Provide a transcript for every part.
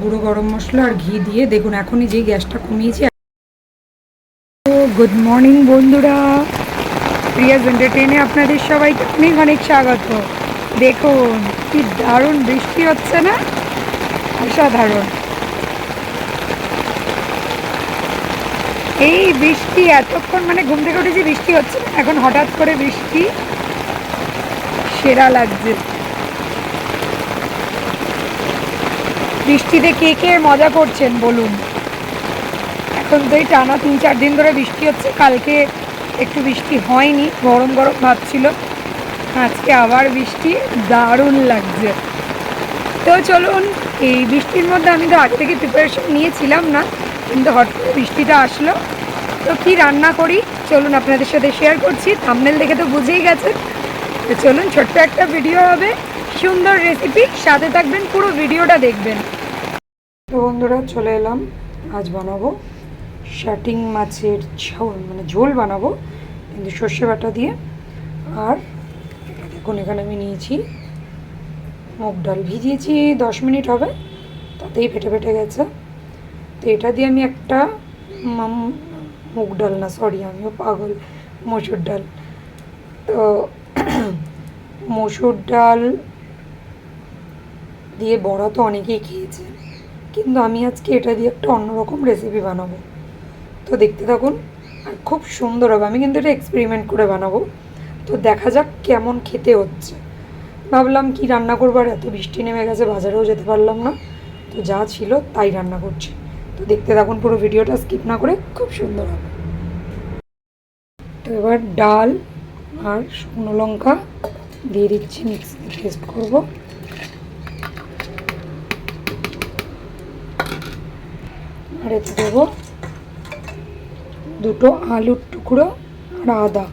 গুঁড়ো গরম মশলা আর ঘি দিয়ে। দেখুন, এখনই যেই গ্যাসটা কমিয়েছি গুড মর্নিং বন্ধুরা। প্রিয়াস এন্টারটেনে আপনাদের সবাইকে অনেক অনেক স্বাগত। দেখুন, কি দারুণ বৃষ্টি হচ্ছে না? অসাধারণ। এই বৃষ্টি এতক্ষণ মানে ঘুম থেকে উঠেছি বৃষ্টি হচ্ছে, এখন হঠাৎ করে বৃষ্টি সেরা লাগছে। বৃষ্টিতে কে কে মজা করছেন, বলুন? এখন তো এই টানা তিন চার দিন ধরে বৃষ্টি হচ্ছে, কালকে একটু বৃষ্টি হয়নি, গরম গরম ভাব ছিল। আজকে আবার বৃষ্টি, দারুণ লাগছে। তো চলুন, এই বৃষ্টির মধ্যে আমি তো আগে থেকে প্রিপারেশন নিয়েছিলাম না, কিন্তু হঠাৎ করে বৃষ্টিটা আসলো। তো কি রান্না করি? চলুন আপনাদের সাথে শেয়ার করছি থামনেল দেখে তো বুঝেই গেছেন। তো চলুন, ছোট্ট একটা ভিডিও হবে। সুন্দর রেসিপি সাথে থাকবেন, পুরো ভিডিওটা দেখবেন। তো বন্ধুরা, চলে এলাম। আজ বানাবো শাটিং মাছের ঝোল মানে ঝোল বানাবো, কিন্তু সর্ষে বাটা দিয়ে। আর দেখুন, এখানে আমি নিয়েছি মুগ ডাল। ভিজিয়েছি দশ মিনিট হবে, তাতেই ফেটে ফেটে গেছে। তো এটা দিয়ে আমি একটা মুগ ডাল না সরি আমিও পাগল, মসুর ডাল। তো মসুর ডাল দিয়ে বড়া তো অনেকেই খেয়েছে। কিন্তু আমি আজকে এটা দিয়ে একটা অন্যরকম রেসিপি বানাবো। তো দেখতে থাকুন, আর খুব সুন্দর হবে। আমি কিন্তু এটা এক্সপেরিমেন্ট করে বানাবো। তো দেখা যাক কেমন খেতে হচ্ছে। ভাবলাম কি রান্না করব, আর এত বৃষ্টি নেমে গেছে, বাজারেও যেতে পারলাম না। তো যা ছিল তাই রান্না করছি। তো দেখতে থাকুন পুরো ভিডিওটা স্কিপ না করে খুব সুন্দর হবে। তো এবার ডাল আর শুকনো লঙ্কা দিয়ে দিচ্ছি মিক্সি পেস্ট করব। আর এতে দেবো দুটো আলুর টুকরো আর আদা।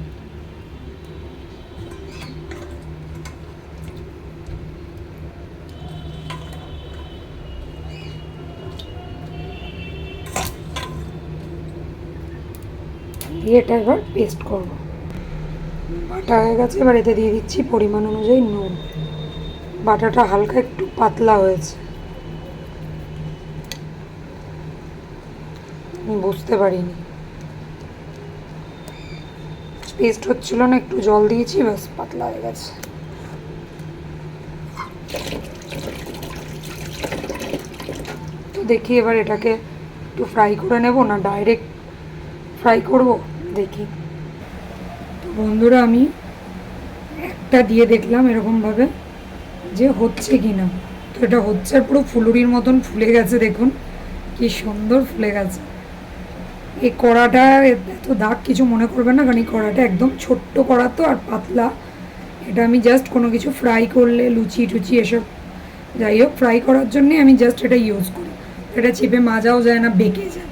দিয়ে এটা এবার পেস্ট করব। বাটা হয়ে গেছে, এবার এতে দিয়ে দিচ্ছি পরিমাণ অনুযায়ী নুন। বাটাটা হালকা একটু পাতলা হয়েছে। বুঝতে পারিনি। পেস্ট হচ্ছিল না, একটু জল দিয়েছি, ব্যাস, পাতলা হয়ে গেছে। তো দেখি এবার এটাকে একটু ফ্রাই করে নেব না ডাইরেক্ট ফ্রাই করব? দেখি। তো বন্ধুরা, আমি একটা দিয়ে দেখলাম এরকমভাবে যে হচ্ছে কি না তো এটা হচ্ছে পুরো ফুলুরির মতন ফুলে গেছে, দেখুন। কি সুন্দর ফুলে গেছে। এই কড়াটা, এত দাগ কিছু মনে করবে না, কারণ এই কড়াটা একদম ছোট্ট কড়া তো আর পাতলা। এটা আমি জাস্ট কোনো কিছু ফ্রাই করলে, লুচি টুচি এসব, যাই হোক ফ্রাই করার জন্যে আমি জাস্ট এটা ইউজ করি। এটা চেপে মাজাও যায় না, বেঁকে যায়।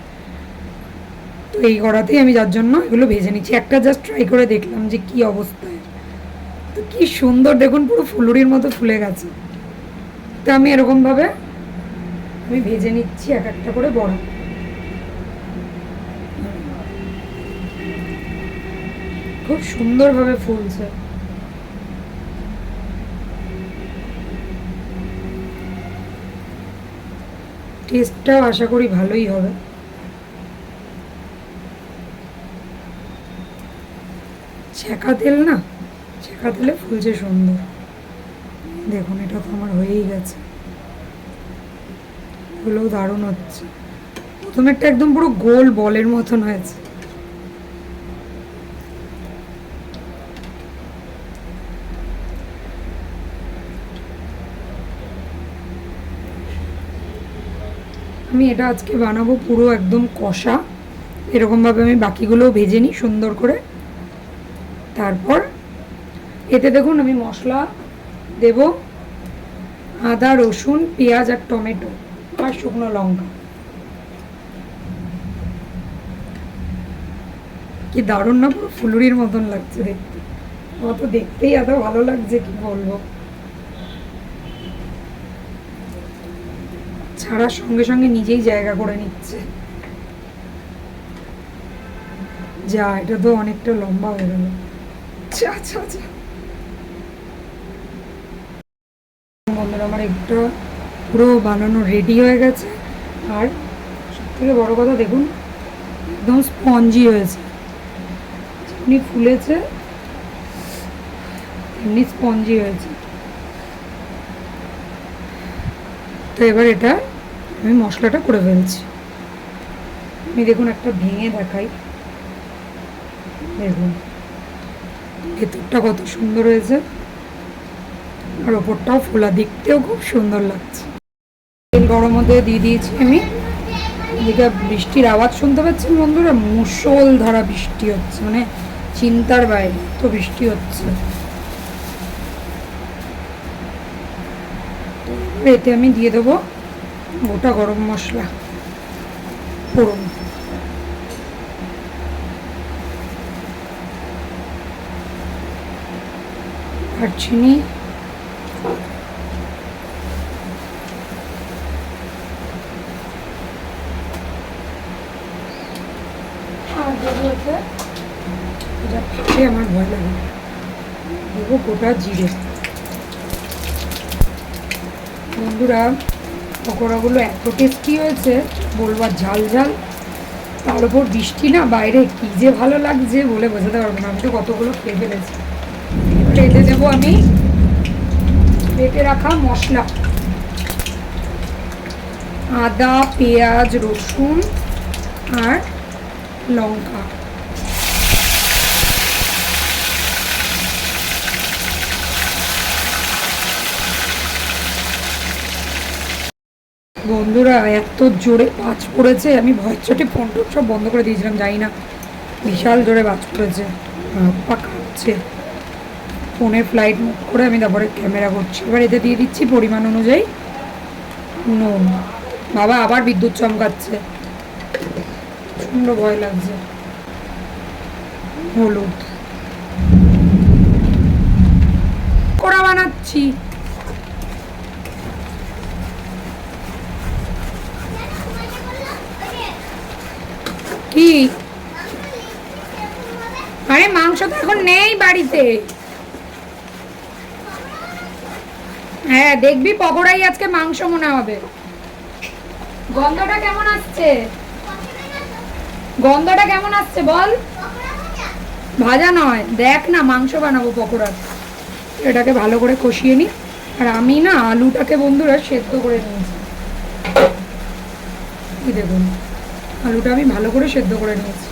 তো এই কড়াতেই আমি যার জন্য এগুলো ভেজে নিচ্ছি। একটা জাস্ট ট্রাই করে দেখলাম যে কি অবস্থায় তো কি সুন্দর, দেখুন পুরো ফুলুরির মতো ফুলে গেছে। তো আমি এরকমভাবে আমি ভেজে নিচ্ছি এক একটা করে বড়। খুব সুন্দরভাবে ফুলছে। টেস্টটাও আশা করি ভালোই হবে। ছেঁকা তেল না? ছেঁকা তেলে ফুলছে সুন্দর। দেখুন, এটা তো আমার হয়েই গেছে। এগুলোও দারুণ হচ্ছে। প্রথমেরটা একদম পুরো গোল বলের মতন হয়েছে। আমি এটা আজকে বানাবো পুরো একদম কষা। এরকমভাবে আমি বাকিগুলোও ভেজে নিই সুন্দর করে। তারপর এতে দেখুন আমি মশলা দেব, আদা, রসুন, পেঁয়াজ আর টমেটো আর শুকনো লঙ্কা। কি দারুণ না পুরো ফুলুরির মতন লাগছে দেখতে। আমার তো দেখতেই এত ভালো লাগছে, কি বলব। ছাড়ার সঙ্গে সঙ্গে নিজেই জায়গা করে নিচ্ছে। যা, এটা তো অনেকটা লম্বা হয়ে গেল। আচ্ছা আচ্ছা বন্ধুরা, আমার একটা পুরো বানানো রেডি হয়ে গেছে। আর সব থেকে বড়ো কথা, দেখুন, একদম স্পঞ্জি হয়েছে। যেমনি ফুলেছে, তেমনি স্পঞ্জি হয়েছে। তো এবার এটা আমি মশলাটা করে ফেলছি। আমি দেখুন একটা ভেঙে দেখাই। দেখুন। ভেতরটা কত সুন্দর হয়েছে। আর ওপরটাও ফোলা, দেখতেও খুব সুন্দর লাগছে। তেল গরম হতে দিয়ে দিয়েছি আমি। এদিকে বৃষ্টির আওয়াজ শুনতে পাচ্ছেন বন্ধুরা? মুসল ধারা বৃষ্টি হচ্ছে মানে চিন্তার বাইরে তো বৃষ্টি হচ্ছে। এতে আমি দিয়ে দেবো গোটা গরম মশলা ফোড়ন। আর চিনি। আর দেবো এটা। ফাটে আমার ভয় লাগে দেবো গোটা জিরে। বন্ধুরা পকোড়াগুলো এত টেস্টি হয়েছে, বলবার ঝাল ঝাল। তার উপর বৃষ্টি না বাইরে, কি যে ভালো লাগছে বলে বোঝাতে পারব না। আমি তো কতগুলো খেয়ে ফেলেছি। এতে দেবো আমি বেটে রাখা মশলা। আদা, পেঁয়াজ, রসুন আর লঙ্কা। বন্ধুরা, এত জোরে বাজ পড়েছে, আমি ভয়ের চোটে ফোন টোন সব বন্ধ করে দিয়েছিলাম, জানি না, বিশাল জোরে বাজ পড়েছে হাত পা কাঁপছে ফোনে ফ্লাইট মুখ করে আমি তারপরে ক্যামেরা করছি। এবার এতে দিয়ে দিচ্ছি পরিমাণ অনুযায়ী। নুন বাবা আবার বিদ্যুৎ চমকাচ্ছে। প্রচণ্ড ভয় লাগছে। হলুদ। কড়া বানাচ্ছি কি আরে মাংস তো এখন নেই বাড়িতে? হ্যাঁ দেখবি পকোড়াই আজকে মাংস মনে হবে। গন্ধটা কেমন আসছে? গন্ধটা কেমন আসছে বল? ভাজা নয়, দেখ না, মাংস বানাবো পকোড়া এটাকে ভালো করে কষিয়ে নি। আর আমি না আলুটাকে বন্ধুরা সেদ্ধ করে নিয়েছি। কি দেখুন, আলুটা আমি ভালো করে সেদ্ধ করে নিয়েছি।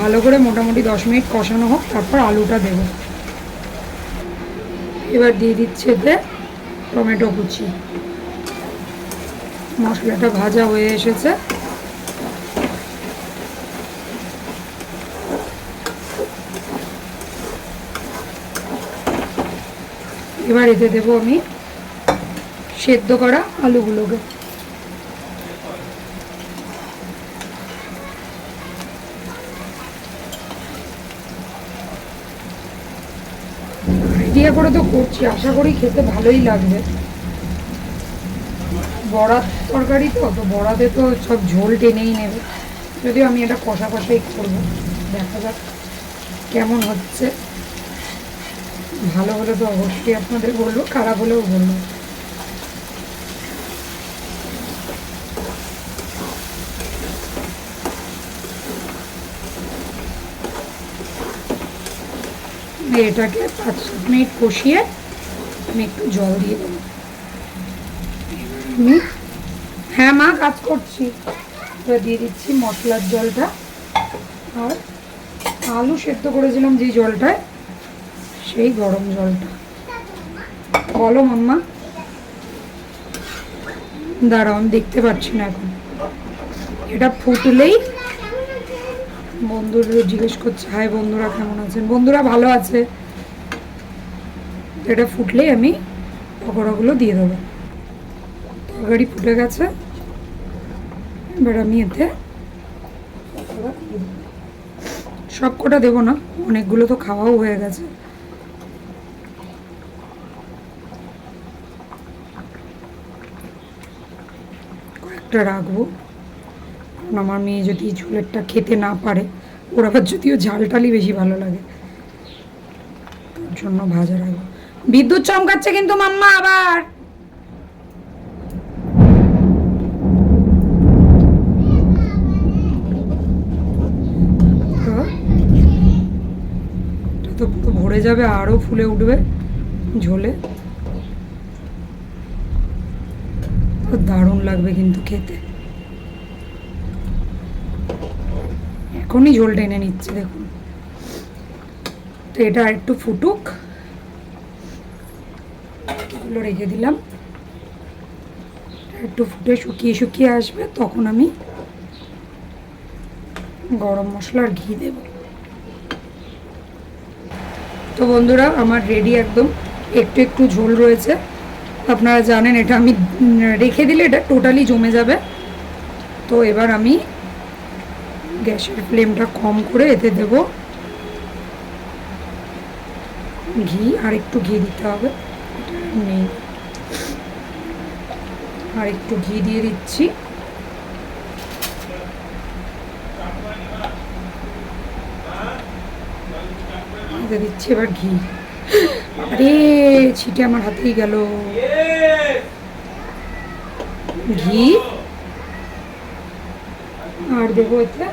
ভালো করে মোটামুটি দশ মিনিট কষানো হোক, তারপর আলুটা দেব। এবার দিয়ে দিচ্ছে এতে টমেটো কুচি। মশলাটা ভাজা হয়ে এসেছে। এবার এতে দেবো আমি সেদ্ধ করা আলুগুলোকে। আইডিয়া করে তো করছি, আশা করি খেতে ভালোই লাগবে। বড়ার তরকারি তো তো বড়াতে তো সব ঝোল টেনেই নেবে। যদিও আমি এটা কষা কষাই করব, দেখা যাক কেমন হচ্ছে। ভালো হলে তো অবশ্যই আপনাদের বলব, খারাপ হলেও বলব। এটাকে পাঁচ সাত মিনিট কষিয়ে আমি একটু জল দিয়ে দেবো। আমি হ্যাঁ মা, কাজ করছি। এবার দিয়ে দিচ্ছি মশলার জলটা। আর আলু সেদ্ধ করেছিলাম যে জলটায়, সেই গরম জলটা। বলো মাম্মা। দাঁড়াও, আমি দেখতে পাচ্ছি না এখন। এটা ফুটলেই বন্ধুরা জিজ্ঞেস করছে, হাই বন্ধুরা, কেমন আছেন? বন্ধুরা ভালো আছে। এটা ফুটলেই আমি পকোড়াগুলো দিয়ে দেবো। তরকারি ফুটে গেছে। এবার আমি এতে। সব কটা দেবো না, অনেকগুলো তো খাওয়াও হয়ে গেছে। কয়েকটা রাখব। কারণ আমার মেয়ে যদি ঝোলেরটা খেতে না পারে, ওর আবার যদিও ঝাল টালই বেশি ভালো লাগে। তার জন্য ভাজা রাখব। বিদ্যুৎ চমকাচ্ছে কিন্তু মাম্মা আবার। তো ভরে যাবে, আরও ফুলে উঠবে ঝোলে। দারুণ লাগবে কিন্তু খেতে। এখনই ঝোল টেনে নিচ্ছে, দেখুন। তো এটা একটু ফুটুক। এগুলো রেখে দিলাম। একটু ফুটে শুকিয়ে শুকিয়ে আসবে, তখন আমি গরম মশলা আর ঘি দেব। তো বন্ধুরা, আমার রেডি একদম। একটু একটু ঝোল রয়েছে। আপনারা জানেন, এটা আমি রেখে দিলে এটা টোটালি জমে যাবে। তো এবার আমি গ্যাসের ফ্লেমটা কম করে এতে দেব। ঘি, আর একটু ঘি দিতে হবে। নেই। আর একটু ঘি দিয়ে দিচ্ছি। দিচ্ছি এবার ঘি। আরে, ছিটে আমার হাতেই গেল। ঘি? আর দেবো এতে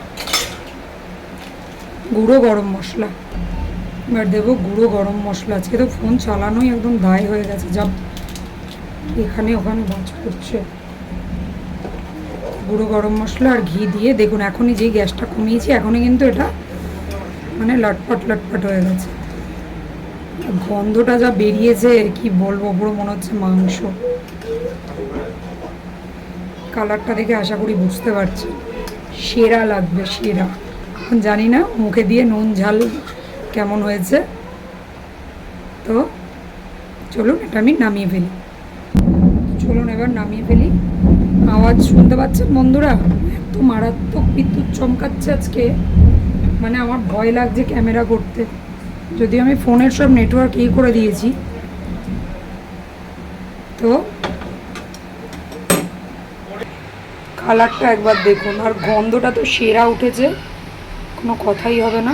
গুঁড়ো গরম মশলা। এবার দেবো গুঁড়ো গরম মশলা। আজকে তো ফোন চালানোই একদম দায় হয়ে গেছে। যা এখানে ওখানে বাজ করছে। গুঁড়ো গরম মশলা আর ঘি দিয়ে দেখুন, এখনই যেই গ্যাসটা কমিয়েছি, এখনই কিন্তু এটা মানে লটপট লটপট হয়ে গেছে। গন্ধটা যা বেরিয়েছে, কি বলব, পুরো মনে হচ্ছে মাংস। কালারটা দেখে আশা করি বুঝতে পারছি। সেরা লাগবে, সেরা। এখন জানি না, মুখে দিয়ে নুন, ঝাল কেমন হয়েছে। তো চলুন, এটা আমি নামিয়ে ফেলি। চলুন, এবার নামিয়ে ফেলি। আওয়াজ শুনতে পাচ্ছেন বন্ধুরা? এত মারাত্মক বিদ্যুৎ চমকাচ্ছে আজকে। মানে আমার ভয় লাগছে ক্যামেরা করতে। যদিও আমি ফোনের সব নেটওয়ার্ক ই করে দিয়েছি। তো কালারটা একবার দেখুন। আর গন্ধটা তো সেরা উঠেছে। কোনো কথাই হবে না।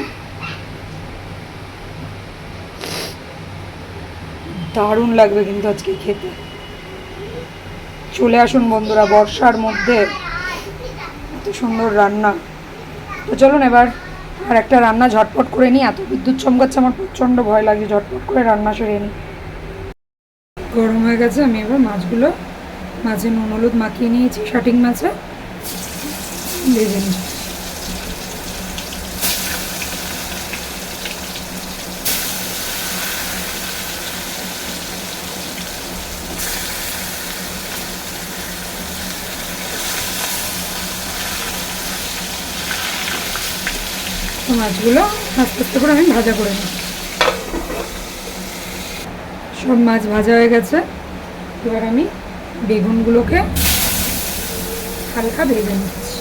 দারুণ লাগবে কিন্তু আজকে খেতে। চলে আসুন বন্ধুরা, বর্ষার মধ্যে এত সুন্দর রান্না। তো চলুন এবার আর একটা রান্না ঝটপট করে নিই। এত বিদ্যুৎ চমকাচ্ছে, আমার প্রচণ্ড ভয় লাগছে ঝটপট করে রান্না সেরে নিই। গরম হয়ে গেছে, আমি এবার মাছগুলো মাছে নুন, হলুদ মাখিয়ে নিয়েছি, শাটিং মাছে ভেজে তো মাছগুলো আস্তে আস্তে করে আমি ভাজা করে নিই। সব মাছ ভাজা হয়ে গেছে। এবার আমি বেগুনগুলোকে হালকা ভেজে নিচ্ছি।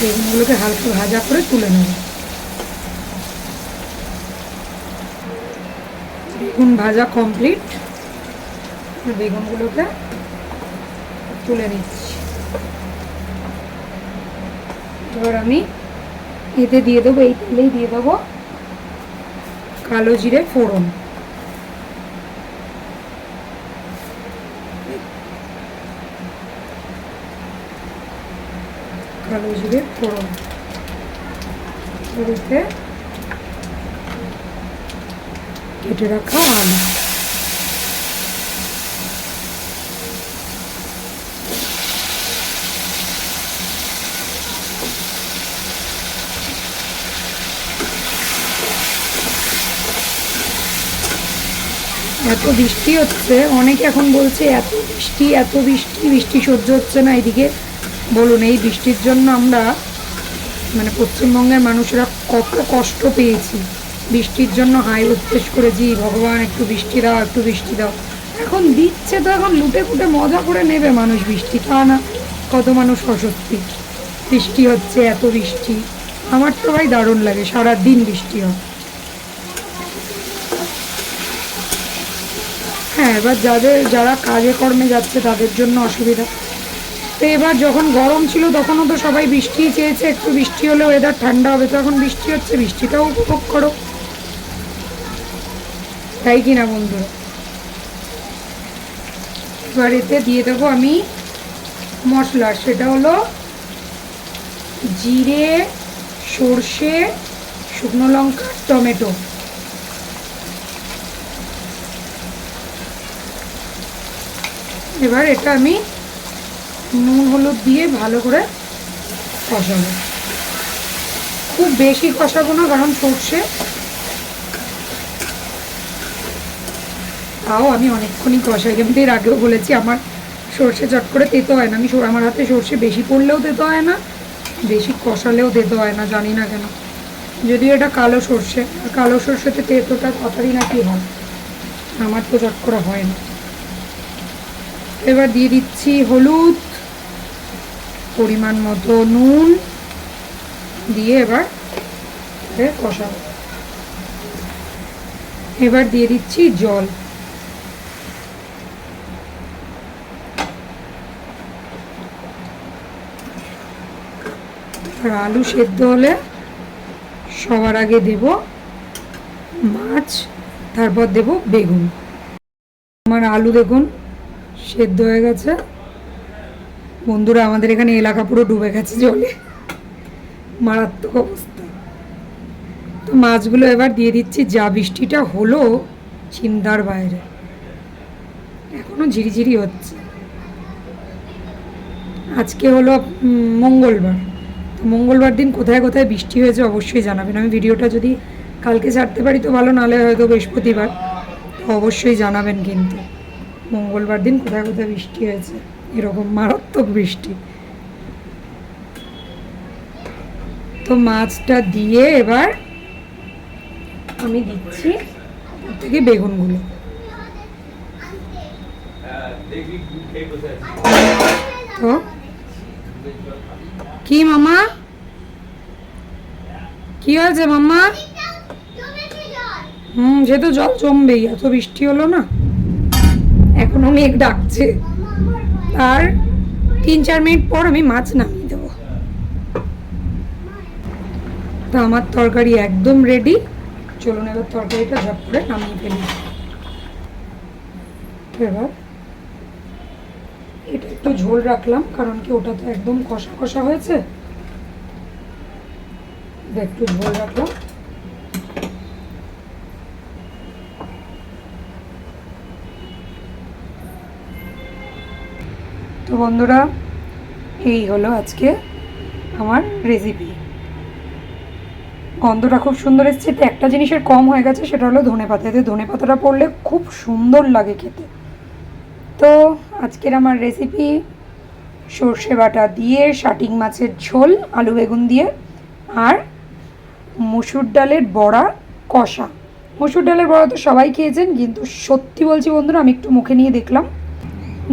বেগুনগুলোকে হালকা ভাজা করে তুলে নেব। বেগুন ভাজা কমপ্লিট। বেগুনগুলোকে তুলে নিচ্ছি। এবার আমি এতে দিয়ে দেবো, এই তেলেই দিয়ে দেবো কালো জিরে ফোড়ন। কালো জিরে ফোড়ন এতে কেটে রাখা আলু এত বৃষ্টি হচ্ছে, অনেকে এখন বলছে এত বৃষ্টি এত বৃষ্টি বৃষ্টি সহ্য হচ্ছে না, এদিকে বলুন, এই বৃষ্টির জন্য আমরা মানে পশ্চিমবঙ্গের মানুষরা কত কষ্ট পেয়েছি। বৃষ্টির জন্য হাই উত্তেজ করেছি ভগবান, একটু বৃষ্টি দাও, একটু বৃষ্টি দাও। এখন দিচ্ছে তো এখন, লুটে ফুটে মজা করে নেবে মানুষ বৃষ্টি, তা না। কত মানুষ অসত্যি বৃষ্টি হচ্ছে, এত বৃষ্টি। আমার তো ভাই দারুণ লাগে সারা দিন বৃষ্টি হয়। হ্যাঁ এবার যাদের, যারা কাজে কর্মে যাচ্ছে তাদের জন্য অসুবিধা। তো এবার যখন গরম ছিল, তখনও তো সবাই বৃষ্টি চেয়েছে, একটু বৃষ্টি হলে ওয়েদার ঠান্ডা হবে তো এখন বৃষ্টি হচ্ছে, বৃষ্টিটাও উপভোগ করো। তাই কিনা বন্ধুরা এবার এতে দিয়ে দেবো আমি মশলা, সেটা হলো জিরে, সর্ষে, শুকনো লঙ্কা, টমেটো। এবার এটা আমি নুন, হলুদ দিয়ে ভালো করে কষাবো। খুব বেশি কষাবো না, কারণ সর্ষে তাও আমি অনেকক্ষণই কষাই। আমি তো এর আগেও বলেছি, আমার সর্ষে চট করে তেতো হয় না। আমি আমার হাতে সর্ষে বেশি পড়লেও তেতো হয় না, বেশি কষালেও তেতো হয় না, জানি না কেন। যদিও এটা কালো সর্ষে কালো সর্ষেতে তেতোটা তাড়াতাড়ি নাকি হয়। আমার তো চট করে হয় না। এবার দিয়ে দিচ্ছি হলুদ। পরিমাণ মতো নুন দিয়ে এবার কষাবো। এবার দিয়ে দিচ্ছি জল। আর আলু সেদ্ধ হলে সবার আগে দেব মাছ, তারপর দেব বেগুন। আমার আলু দেখুন, সেদ্ধ হয়ে গেছে। বন্ধুরা, আমাদের এখানে এলাকা পুরো ডুবে গেছে জলে। মারাত্মক অবস্থা। তো মাছগুলো এবার দিয়ে দিচ্ছি। যা বৃষ্টিটা হলো চিন্তার বাইরে। এখনও ঝিরিঝিরি হচ্ছে। আজকে হলো মঙ্গলবার। তো মঙ্গলবার দিন কোথায় কোথায় বৃষ্টি হয়েছে অবশ্যই জানাবেন। আমি ভিডিওটা যদি কালকে ছাড়তে পারি তো ভালো নাহলে হয়তো বৃহস্পতিবার। তো অবশ্যই জানাবেন কিন্তু। মঙ্গলবার দিন কোথায় কোথায় বৃষ্টি হয়েছে। এরকম মারাত্মক বৃষ্টি। তো মাছটা দিয়ে এবার আমি দিচ্ছি থেকে বেগুনগুলো। তো কি মামা? কি হয়েছে মামা? হুম সে তো জল জমবেই, এত বৃষ্টি হলো না। এখনও মেঘ ডাকছে। আর তিন চার মিনিট পর আমি মাছ নামিয়ে দেবো। তো আমার তরকারি একদম রেডি চলুন এবার তরকারিটা ঝপ করে নামিয়ে ফেলি। এবার এটা একটু ঝোল রাখলাম, কারণ কি ওটা তো একদম কষা কষা হয়েছে। একটু ঝোল রাখলাম। তো বন্ধুরা, এই হলো আজকে আমার রেসিপি গন্ধটা খুব সুন্দর এসছে একটা জিনিসের কম হয়ে গেছে, সেটা হলো ধনে পাতা। এতে ধনে পাতাটা পড়লে খুব সুন্দর লাগে খেতে। তো আজকের আমার রেসিপি সর্ষে বাটা দিয়ে শাটিং মাছের ঝোল, আলু বেগুন দিয়ে, আর মসুর ডালের বড়া কষা। মসুর ডালের বড়া তো সবাই খেয়েছেন, কিন্তু সত্যি বলছি বন্ধুরা, আমি একটু মুখে নিয়ে দেখলাম।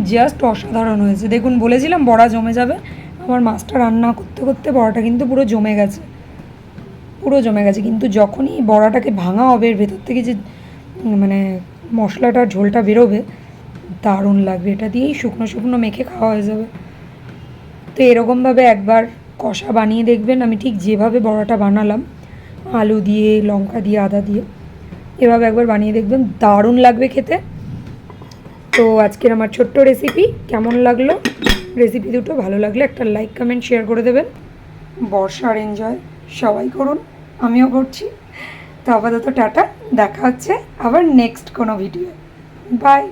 জাস্ট অসাধারণ হয়েছে। দেখুন, বলেছিলাম বড়া জমে যাবে। আমার মাছটা রান্না করতে করতে বড়াটা কিন্তু পুরো জমে গেছে। পুরো জমে গেছে। কিন্তু যখনই বড়াটাকে ভাঙা হবে, এর ভেতর থেকে যে মানে মশলাটা, ঝোলটা বেরোবে, দারুণ লাগবে। এটা দিয়েই শুকনো শুকনো মেখে খাওয়া হয়ে যাবে। তো এরকমভাবে একবার কষা বানিয়ে দেখবেন। আমি ঠিক যেভাবে বড়াটা বানালাম, আলু দিয়ে, লঙ্কা দিয়ে, আদা দিয়ে, এভাবে একবার বানিয়ে দেখবেন। দারুণ লাগবে খেতে। তো আজকের আমার ছোট্ট রেসিপি কেমন লাগল? রেসিপি দুটো ভালো লাগলে একটা লাইক কমেন্ট শেয়ার করে দেবেন। বর্ষার এনজয় সবাই করুন, আমিও করছি। তো আপাতত টাটা, দেখা হচ্ছে আবার নেক্সট কোনো ভিডিও বাই